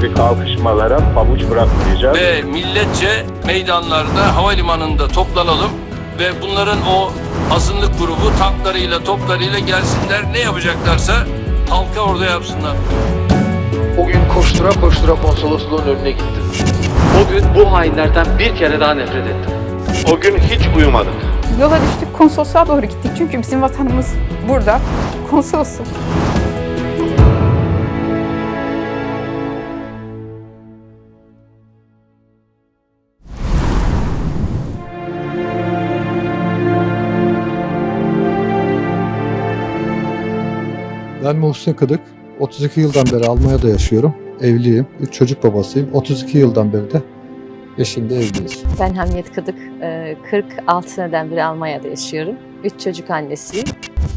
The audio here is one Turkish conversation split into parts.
gibi kalkışmalara pabuç bırakmayacağız. ve milletçe meydanlarda, havalimanında toplanalım ve bunların o azınlık grubu tanklarıyla, toplarıyla gelsinler. Ne yapacaklarsa halka orada yapsınlar. O gün koştura koştura konsolosluğun önüne gittim. O gün bu hainlerden bir kere daha nefret ettim. O gün hiç uyumadık. Yola düştük konsolosluğa doğru gittik çünkü bizim vatanımız burada. Konsolosluk. Ben Muhsin Kıdık. 32 yıldan beri Almanya'da yaşıyorum. Evliyim. 3 çocuk babasıyım. 32 yıldan beri de eşimle evliyiz. Ben Hamiyet Kıdık, e, 46 seneden beri Almanya'da yaşıyorum. Üç çocuk annesiyim.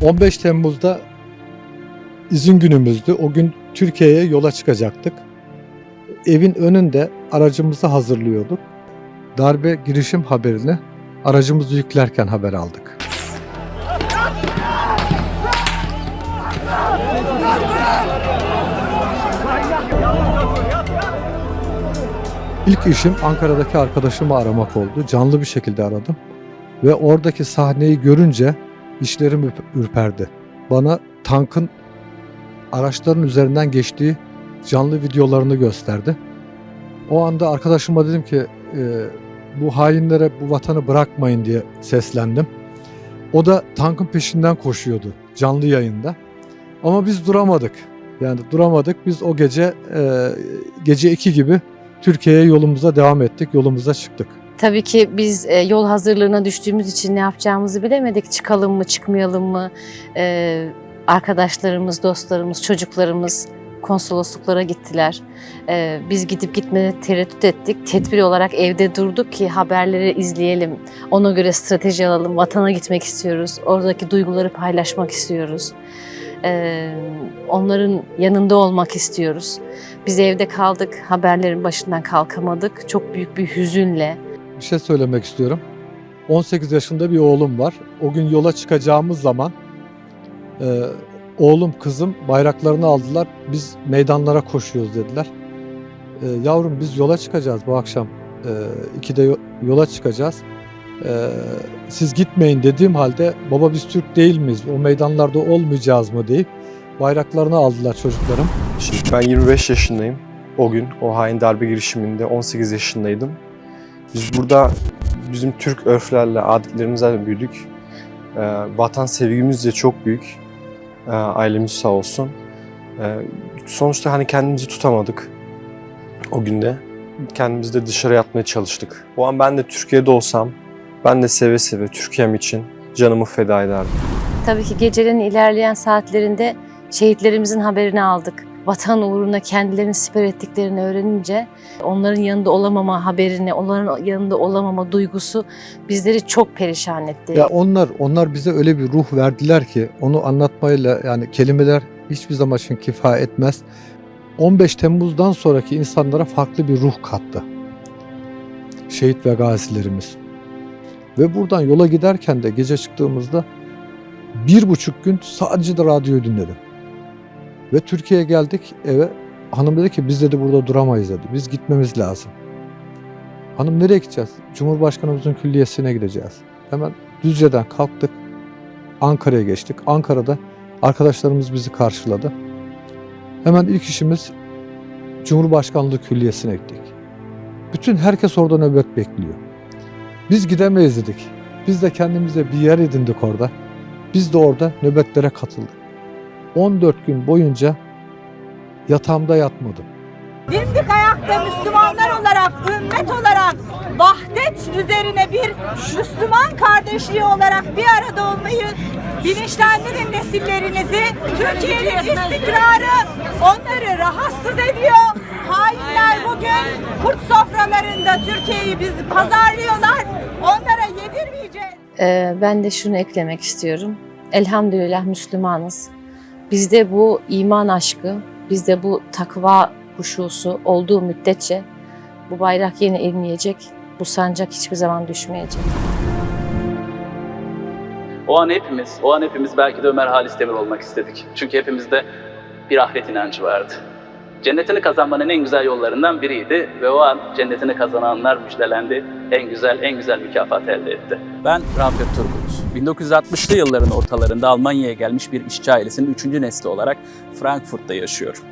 15 Temmuz'da izin günümüzdü. O gün Türkiye'ye yola çıkacaktık. Evin önünde aracımızı hazırlıyorduk. Darbe girişim haberini aracımızı yüklerken haber aldık. İlk işim Ankara'daki arkadaşımı aramak oldu. Canlı bir şekilde aradım. Ve oradaki sahneyi görünce işlerim ürp- ürperdi. Bana tankın araçların üzerinden geçtiği canlı videolarını gösterdi. O anda arkadaşıma dedim ki e, bu hainlere bu vatanı bırakmayın diye seslendim. O da tankın peşinden koşuyordu canlı yayında. Ama biz duramadık. Yani duramadık. Biz o gece e, gece 2 gibi Türkiye'ye yolumuza devam ettik. Yolumuza çıktık. Tabii ki biz e, yol hazırlığına düştüğümüz için ne yapacağımızı bilemedik. Çıkalım mı, çıkmayalım mı? E, arkadaşlarımız, dostlarımız, çocuklarımız konsolosluklara gittiler. E, biz gidip gitmeye tereddüt ettik. Tedbir olarak evde durduk ki haberleri izleyelim. Ona göre strateji alalım. Vatana gitmek istiyoruz. Oradaki duyguları paylaşmak istiyoruz. Onların yanında olmak istiyoruz. Biz evde kaldık, haberlerin başından kalkamadık. Çok büyük bir hüzünle, bir şey söylemek istiyorum. 18 yaşında bir oğlum var. O gün yola çıkacağımız zaman e, oğlum kızım bayraklarını aldılar. Biz meydanlara koşuyoruz dediler. E, yavrum biz yola çıkacağız bu akşam. E, ikide yo- yola çıkacağız. E, siz gitmeyin dediğim halde baba biz Türk değil miyiz? O meydanlarda olmayacağız mı deyip bayraklarını aldılar çocuklarım. Şimdi ben 25 yaşındayım. O gün o hain darbe girişiminde 18 yaşındaydım. Biz burada bizim Türk örflerle, adetlerimizle büyüdük. Ee, vatan sevgimiz de çok büyük. Ee, ailemiz sağ olsun. Ee, sonuçta hani kendimizi tutamadık o günde. Kendimizi de dışarı atmaya çalıştık. O an ben de Türkiye'de olsam ben de seve seve Türkiye'm için canımı feda ederdim. Tabii ki gecenin ilerleyen saatlerinde şehitlerimizin haberini aldık. Vatan uğruna kendilerini siper ettiklerini öğrenince onların yanında olamama haberini, onların yanında olamama duygusu bizleri çok perişan etti. Ya onlar onlar bize öyle bir ruh verdiler ki onu anlatmayla yani kelimeler hiçbir zaman için kifa etmez. 15 Temmuz'dan sonraki insanlara farklı bir ruh kattı. Şehit ve gazilerimiz. Ve buradan yola giderken de gece çıktığımızda bir buçuk gün sadece de radyoyu dinledim. Ve Türkiye'ye geldik eve. Hanım dedi ki biz dedi burada duramayız dedi. Biz gitmemiz lazım. Hanım nereye gideceğiz? Cumhurbaşkanımızın külliyesine gideceğiz. Hemen Düzce'den kalktık. Ankara'ya geçtik. Ankara'da arkadaşlarımız bizi karşıladı. Hemen ilk işimiz Cumhurbaşkanlığı Külliyesi'ne gittik. Bütün herkes orada nöbet bekliyor. Biz gidemeyiz dedik. Biz de kendimize bir yer edindik orada. Biz de orada nöbetlere katıldık. 14 gün boyunca yatağımda yatmadım. Dimdik ayakta Müslümanlar olarak, ümmet olarak vahdet üzerine bir Müslüman kardeşliği olarak bir arada olmayı bilinçlendirin nesillerinizi. Türkiye'nin istikrarı onları rahatsız ediyor. Hainler sofralarında Türkiye'yi biz pazarlıyorlar. Onlara yedirmeyeceğiz. Ee, ben de şunu eklemek istiyorum. Elhamdülillah Müslümanız. Bizde bu iman aşkı, bizde bu takva huşusu olduğu müddetçe bu bayrak yine inmeyecek, bu sancak hiçbir zaman düşmeyecek. O an hepimiz, o an hepimiz belki de Ömer Halis Demir olmak istedik. Çünkü hepimizde bir ahiret inancı vardı. Cennetini kazanmanın en güzel yollarından biriydi ve o an cennetini kazananlar müjdelendi. En güzel, en güzel mükafat elde etti. Ben Rafet Turgut. 1960'lı yılların ortalarında Almanya'ya gelmiş bir işçi ailesinin üçüncü nesli olarak Frankfurt'ta yaşıyorum.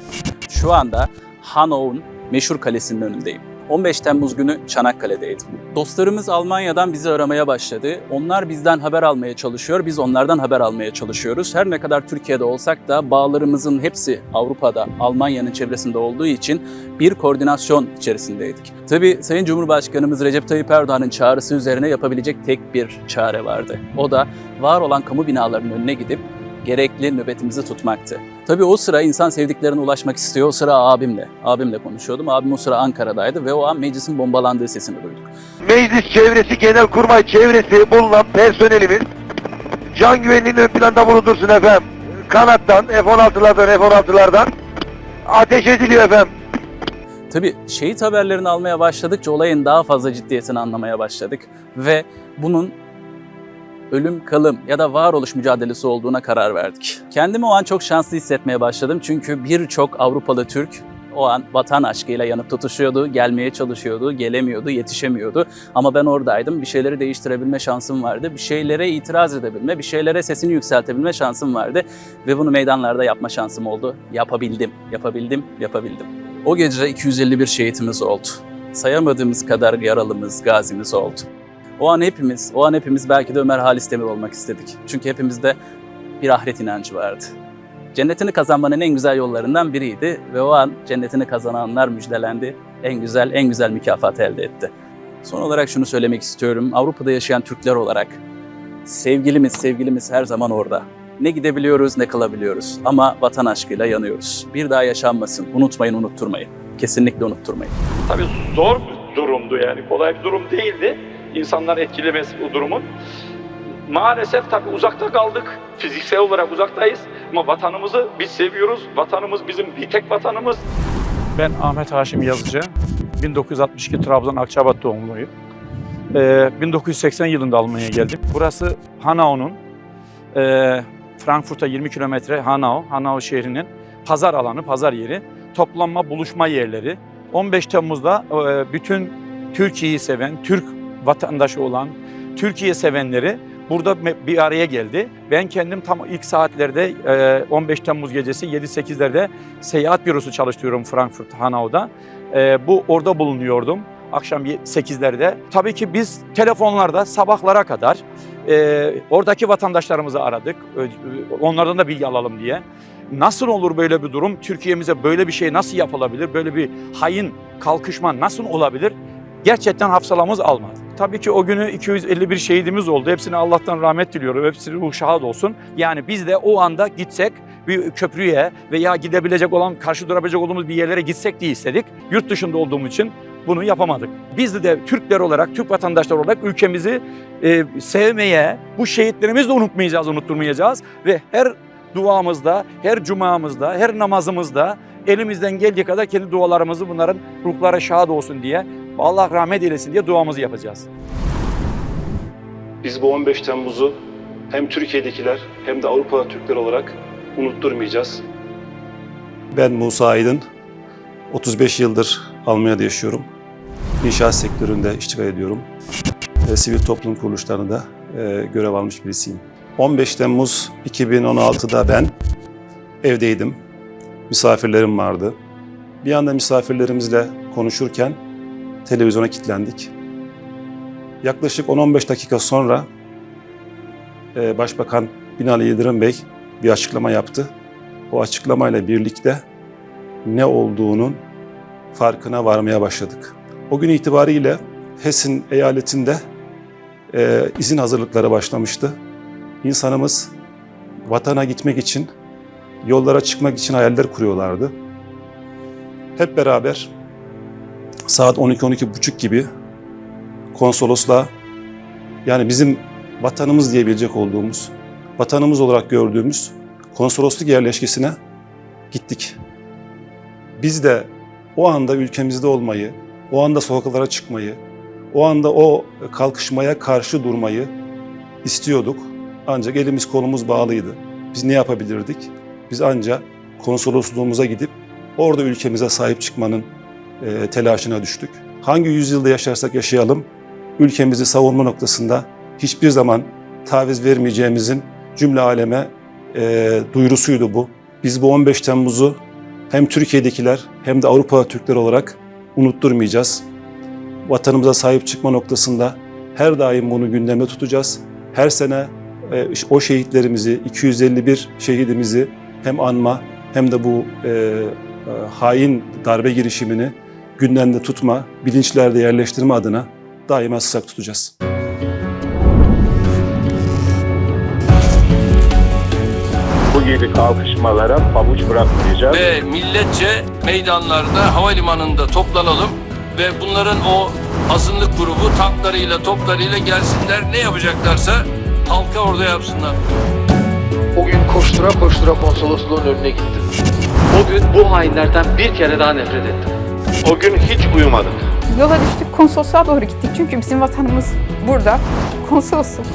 Şu anda Hanau'nun meşhur kalesinin önündeyim. 15 Temmuz günü Çanakkale'deydim. Dostlarımız Almanya'dan bizi aramaya başladı. Onlar bizden haber almaya çalışıyor, biz onlardan haber almaya çalışıyoruz. Her ne kadar Türkiye'de olsak da bağlarımızın hepsi Avrupa'da, Almanya'nın çevresinde olduğu için bir koordinasyon içerisindeydik. Tabii Sayın Cumhurbaşkanımız Recep Tayyip Erdoğan'ın çağrısı üzerine yapabilecek tek bir çare vardı. O da var olan kamu binalarının önüne gidip gerekli nöbetimizi tutmaktı. Tabii o sıra insan sevdiklerine ulaşmak istiyor. O sıra abimle, abimle konuşuyordum. Abim o sıra Ankara'daydı ve o an meclisin bombalandığı sesini duyduk. Meclis çevresi, genelkurmay çevresi bulunan personelimiz can güvenliğinin ön planda bulundursun efendim. Kanattan, F-16'lardan, F-16'lardan ateş ediliyor efendim. Tabii şehit haberlerini almaya başladıkça olayın daha fazla ciddiyetini anlamaya başladık ve bunun ölüm kalım ya da varoluş mücadelesi olduğuna karar verdik. Kendimi o an çok şanslı hissetmeye başladım çünkü birçok Avrupalı Türk o an vatan aşkıyla yanıp tutuşuyordu, gelmeye çalışıyordu, gelemiyordu, yetişemiyordu. Ama ben oradaydım, bir şeyleri değiştirebilme şansım vardı, bir şeylere itiraz edebilme, bir şeylere sesini yükseltebilme şansım vardı. Ve bunu meydanlarda yapma şansım oldu. Yapabildim, yapabildim, yapabildim. O gece 251 şehitimiz oldu. Sayamadığımız kadar yaralımız, gazimiz oldu. O an hepimiz, o an hepimiz belki de Ömer Halis Demir olmak istedik. Çünkü hepimizde bir ahiret inancı vardı. Cennetini kazanmanın en güzel yollarından biriydi ve o an cennetini kazananlar müjdelendi. En güzel, en güzel mükafat elde etti. Son olarak şunu söylemek istiyorum. Avrupa'da yaşayan Türkler olarak sevgilimiz, sevgilimiz her zaman orada. Ne gidebiliyoruz ne kalabiliyoruz ama vatan aşkıyla yanıyoruz. Bir daha yaşanmasın. Unutmayın, unutturmayın. Kesinlikle unutturmayın. Tabii zor bir durumdu yani. Kolay bir durum değildi. İnsanlar etkilemesi bu durumun. Maalesef tabii uzakta kaldık. Fiziksel olarak uzaktayız. Ama vatanımızı biz seviyoruz. Vatanımız bizim bir tek vatanımız. Ben Ahmet Haşim Yazıcı. 1962 Trabzon Akçabat doğumluyum. Ee, 1980 yılında Almanya'ya geldim. Burası Hanau'nun e, Frankfurt'a 20 kilometre Hanau, Hanau şehrinin pazar alanı, pazar yeri, toplanma, buluşma yerleri. 15 Temmuz'da e, bütün Türkiye'yi seven, Türk vatandaşı olan, Türkiye sevenleri burada bir araya geldi. Ben kendim tam ilk saatlerde e, 15 Temmuz gecesi 7-8'lerde seyahat bürosu çalıştırıyorum Frankfurt, Hanau'da. E, bu orada bulunuyordum akşam 8'lerde. Tabii ki biz telefonlarda sabahlara kadar e, oradaki vatandaşlarımızı aradık. Onlardan da bilgi alalım diye. Nasıl olur böyle bir durum? Türkiye'mize böyle bir şey nasıl yapılabilir? Böyle bir hain kalkışma nasıl olabilir? Gerçekten hafsalamız almadı. Tabii ki o günü 251 şehidimiz oldu. Hepsine Allah'tan rahmet diliyorum. Hepsine ruh şahit olsun. Yani biz de o anda gitsek bir köprüye veya gidebilecek olan, karşı durabilecek olduğumuz bir yerlere gitsek diye istedik. Yurt dışında olduğum için bunu yapamadık. Biz de Türkler olarak, Türk vatandaşlar olarak ülkemizi e, sevmeye, bu şehitlerimizi de unutmayacağız, unutturmayacağız. Ve her duamızda, her cumamızda, her namazımızda elimizden geldiği kadar kendi dualarımızı bunların ruhlara şahit olsun diye, Allah rahmet eylesin diye duamızı yapacağız. Biz bu 15 Temmuz'u hem Türkiye'dekiler hem de Avrupa Türkler olarak unutturmayacağız. Ben Musa Aydın. 35 yıldır Almanya'da yaşıyorum. İnşaat sektöründe iştigal ediyorum. E, sivil toplum kuruluşlarında e, görev almış birisiyim. 15 Temmuz 2016'da ben evdeydim. Misafirlerim vardı. Bir anda misafirlerimizle konuşurken televizyona kilitlendik. Yaklaşık 10-15 dakika sonra e, Başbakan Binali Yıldırım Bey bir açıklama yaptı. O açıklamayla birlikte ne olduğunun farkına varmaya başladık. O gün itibariyle Hessen eyaletinde e, izin hazırlıkları başlamıştı. İnsanımız vatana gitmek için, yollara çıkmak için hayaller kuruyorlardı. Hep beraber saat 12-12.30 gibi konsolosla yani bizim vatanımız diyebilecek olduğumuz, vatanımız olarak gördüğümüz konsolosluk yerleşkesine gittik. Biz de o anda ülkemizde olmayı, o anda sokaklara çıkmayı, o anda o kalkışmaya karşı durmayı istiyorduk. Ancak elimiz kolumuz bağlıydı. Biz ne yapabilirdik? Biz ancak konsolosluğumuza gidip Orada ülkemize sahip çıkmanın e, telaşına düştük. Hangi yüzyılda yaşarsak yaşayalım, ülkemizi savunma noktasında hiçbir zaman taviz vermeyeceğimizin cümle aleme e, duyurusuydu bu. Biz bu 15 Temmuz'u hem Türkiye'dekiler hem de Avrupa Türkler olarak unutturmayacağız. Vatanımıza sahip çıkma noktasında her daim bunu gündemde tutacağız. Her sene e, o şehitlerimizi, 251 şehidimizi hem anma hem de bu e, e, hain darbe girişimini gündemde tutma, bilinçlerde yerleştirme adına daima sıcak tutacağız. Bu gibi kalkışmalara pabuç bırakmayacağız. Ve milletçe meydanlarda, havalimanında toplanalım ve bunların o azınlık grubu tanklarıyla, toplarıyla gelsinler. Ne yapacaklarsa halka orada yapsınlar. O gün koştura koştura konsolosluğun önüne gittim. O gün bu hainlerden bir kere daha nefret ettim. O gün hiç uyumadık. Yola düştük konsolosluğa doğru gittik çünkü bizim vatanımız burada. Konsolosluk